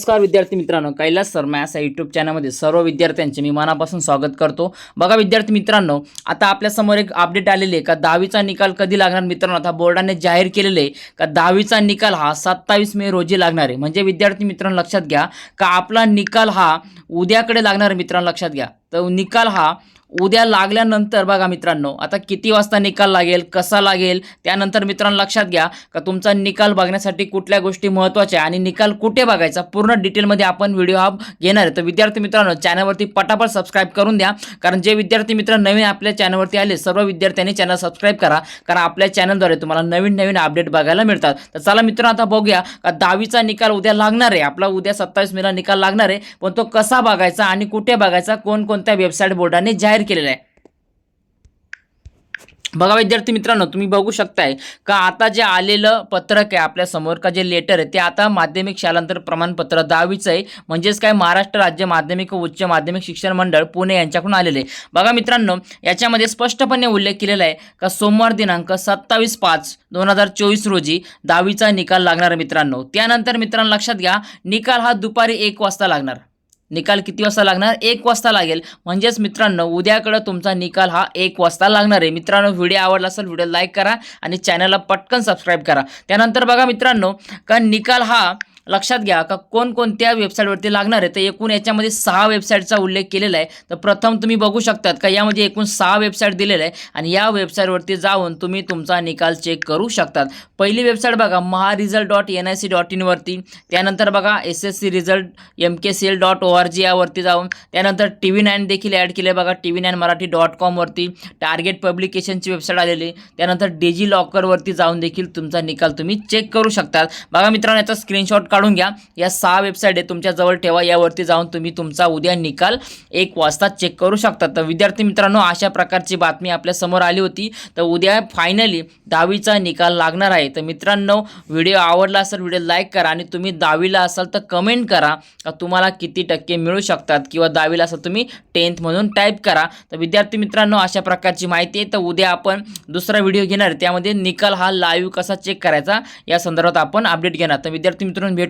नमस्कार विद्यार्थी मित्रांनो कैलास सर मॅथ्स या यूट्यूब चॅनलमध्ये सर्व विद्यार्थ्यांचे मी मनापासून स्वागत करतो. बघा विद्यार्थी मित्रांनो आता आपल्यासमोर एक अपडेट आलेले आहे का दहावीचा निकाल कधी लागणार मित्रांनो? आता बोर्डाने जाहीर केलेले आहे का दहावीचा निकाल हा सत्तावीस मे रोजी लागणार आहे. म्हणजे विद्यार्थी मित्रांनो लक्षात घ्या का आपला निकाल हा उद्याकडे लागणार मित्रांनो लक्षात घ्या. तर निकाल हा उद्या लागल्यानंतर बघा मित्रांनो आता किती वाजता निकाल लागेल कसा लागेल त्यानंतर मित्रांनो लक्षात घ्या का तुमचा निकाल बघण्यासाठी कुठल्या गोष्टी महत्त्वाच्या आहे आणि निकाल कुठे बघायचा पूर्ण डिटेलमध्ये आपण व्हिडिओ हा घेणार आहे. तर विद्यार्थी मित्रांनो चॅनलवरती पटापट सबस्क्राईब करून द्या कारण जे विद्यार्थी मित्र नवीन आपल्या चॅनलवरती आले सर्व विद्यार्थ्यांनी चॅनल सबस्क्राईब करा कारण आपल्या चॅनलद्वारे तुम्हाला नवीन नवीन अपडेट बघायला मिळतात. तर चला मित्रांनो आता बघूया का दहावीचा निकाल उद्या लागणार आहे आपला उद्या सत्तावीस मेला निकाल लागणार आहे पण तो कसा बघायचा आणि कुठे बघायचा कोणकोणत्या वेबसाईट बोर्डाने जाहीर केलेला आहे? बघा विद्यार्थी मित्रांनो तुम्ही बघू शकताय का आता जे आलेलं पत्रक आहे आपल्यासमोर का जे लेटर आहे ते आता माध्यमिक शालांतर प्रमाणपत्र दहावीचं आहे. म्हणजेच काय महाराष्ट्र राज्य माध्यमिक व उच्च माध्यमिक शिक्षण मंडळ पुणे यांच्याकडून आलेले आहे. बघा मित्रांनो याच्यामध्ये स्पष्टपणे उल्लेख केलेला आहे का सोमवार दिनांक सत्तावीस पाच दोन हजार चोवीस रोजी दहावीचा निकाल लागणार आहे मित्रांनो. त्यानंतर मित्रांनो लक्षात घ्या निकाल हा दुपारी एक वाजता लागणार. निकाल किती वाजता लागणार? एक वाजता लागेल. म्हणजेच मित्रांनो उद्याकडं तुमचा निकाल हा एक वाजता लागणार आहे. मित्रांनो व्हिडिओ आवडला असेल व्हिडिओ लाईक करा आणि चॅनलला पटकन सबस्क्राईब करा. त्यानंतर बघा मित्रांनो कारण निकाल हा लक्षात घ्या का कोणकोणत्या वेबसाईटवरती लागणार आहे? तर एकूण याच्यामध्ये सहा वेबसाईटचा उल्लेख केलेला आहे. तर प्रथम तुम्ही बघू शकतात का यामध्ये एकूण सहा वेबसाईट दिलेल्या आहे आणि या वेबसाईटवरती जाऊन तुम्ही तुमचा निकाल चेक करू शकतात. पहिली वेबसाईट बघा Maha result dot N I C dot इनवरती त्यानंतर बघा S S C result M K C L dot O R G यावरती जाऊन. त्यानंतर टी व्ही नाईन देखील ॲड केले बघा T V nine Marathi dot कॉमवरती target पब्लिकेशनची वेबसाईट आलेली. त्यानंतर डिजी लॉकरवरती जाऊन देखील तुमचा निकाल तुम्ही चेक करू शकतात. बघा मित्रांनो याचा स्क्रीनशॉट काढ काढून घ्या. या सहा वेबसाईट आहे तुमच्या जवळ ठेवा. यावरती जाऊन तुम्ही तुमचा उद्या निकाल एक वाजता चेक करू शकता. तर विद्यार्थी मित्रांनो अशा प्रकारची बातमी आपल्यासमोर आली होती. तर उद्या फायनली दहावीचा निकाल लागणार आहे. तर मित्रांनो व्हिडिओ आवडला असेल व्हिडिओ लाईक करा. आणि तुम्ही दहावीला असाल तर कमेंट करा. का तुम्हाला किती टक्के मिळू शकतात? किंवा दहावीला असाल तुम्ही टेन्थ म्हणून टाईप करा. तर विद्यार्थी मित्रांनो अशा प्रकारची माहिती आहे. तर उद्या आपण दुसरा व्हिडिओ घेणार आहे. त्यामध्ये निकाल हा लाईव्ह कसा चेक करायचा या संदर्भात आपण अपडेट घेणार. तर विद्यार्थी मित्रांनो भेट